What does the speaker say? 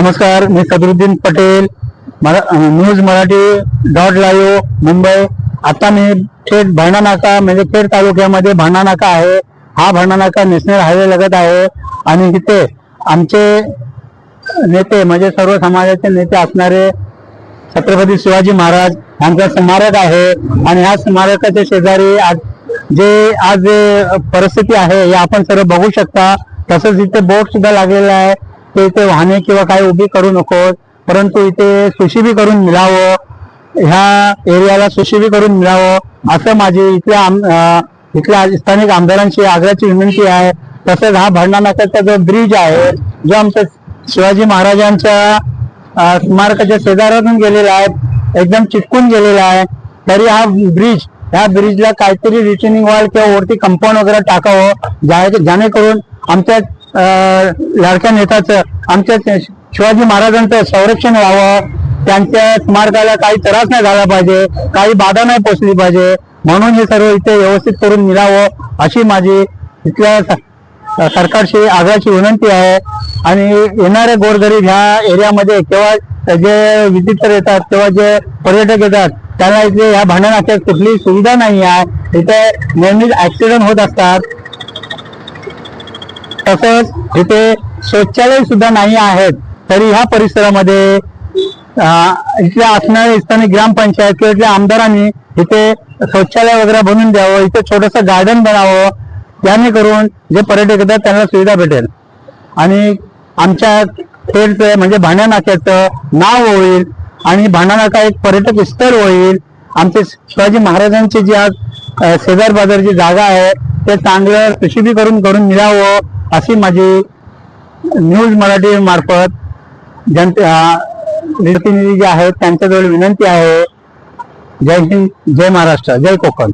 नमस्कार मी Sadruddin Patel. News Marathi dot live Mumbai. आता मी थेट भांडा नाका म्हणजे खेड तालुक्यामध्ये भांडा नाका आहे. हा भांडा नाका नॅशनल हायवे लगत आहे. आणि इथे आमचे नेते म्हणजे सर्व समाजाचे नेते असणारे छत्रपती शिवाजी महाराज यांचा स्मारक आहे. आणि ह्या स्मारकाच्या शेजारी आज जे आज जे परिस्थिती आहे हे आपण सर्व बघू शकता. तसंच इथे बोट सुद्धा लागलेला आहे. ते इथे वाहने किंवा काही उभी करू नकोस परंतु इथे सुशिबी करून मिळावं ह्या एरियाला सुशिबी करून मिळावं असं माझी इथल्या आम- इथल्या स्थानिक आमदारांची आग्रहाची विनंती आहे. तसंच हा भंडा नाक्याचा जो ब्रिज आहे जो आमच्या शिवाजी महाराजांच्या स्मारकाच्या शेजारातून गेलेला आहे एकदम चिटकून गेलेला आहे तरी हा ब्रिज ह्या ब्रिजला काहीतरी रिटर्निंग वॉल किंवा वरती कंपाऊंड वगैरे टाकावं ज्या- जेणेकरून आमच्या लाडक्या नेत्याचं आमच्या शिवाजी महाराजांचं संरक्षण व्हावं त्यांच्या स्मारकाला काही त्रास नाही झाला पाहिजे काही बाधा नाही पोचली पाहिजे म्हणून हे सर्व इथे व्यवस्थित करून मिळावं अशी माझी इथल्या स- सरकारशी आग्रहाची विनंती आहे. आणि येणारे गोरगरीब ह्या एरियामध्ये किंवा जे विजिटर येतात किंवा जे पर्यटक येतात त्यांना इथे ह्या भांडणाच्या कुठली सुविधा नाही आहे. इथे नेहमीच ऍक्सिडेंट होत असतात. तसंच इथे शौचालय सुद्धा नाही आहेत. तरी ह्या परिसरामध्ये इथे इथल्या असणाऱ्या स्थानिक ग्रामपंचायत किंवा इथल्या आमदारांनी इथे शौचालय वगैरे बनवून द्यावं इथे छोटस गार्डन बनावं जेणेकरून जे पर्यटक येतात त्यांना सुविधा भेटेल. आणि आमच्या खेडचं म्हणजे भांड्या नाक्याचं नाव होईल आणि भांडा नाका एक पर्यटक स्थळ होईल. आमचे शिवाजी महाराजांची जी आज शेजार बाजारची जागा आहे ते चांगलं सुशोभीकरण करून मिळावं. अशी माझी न्यूज मराठी मार्फत जनते प्रतिनिधी जे आहेत त्यांच्याजवळ विनंती आहे. जय हिंद जय महाराष्ट्र जय कोकण.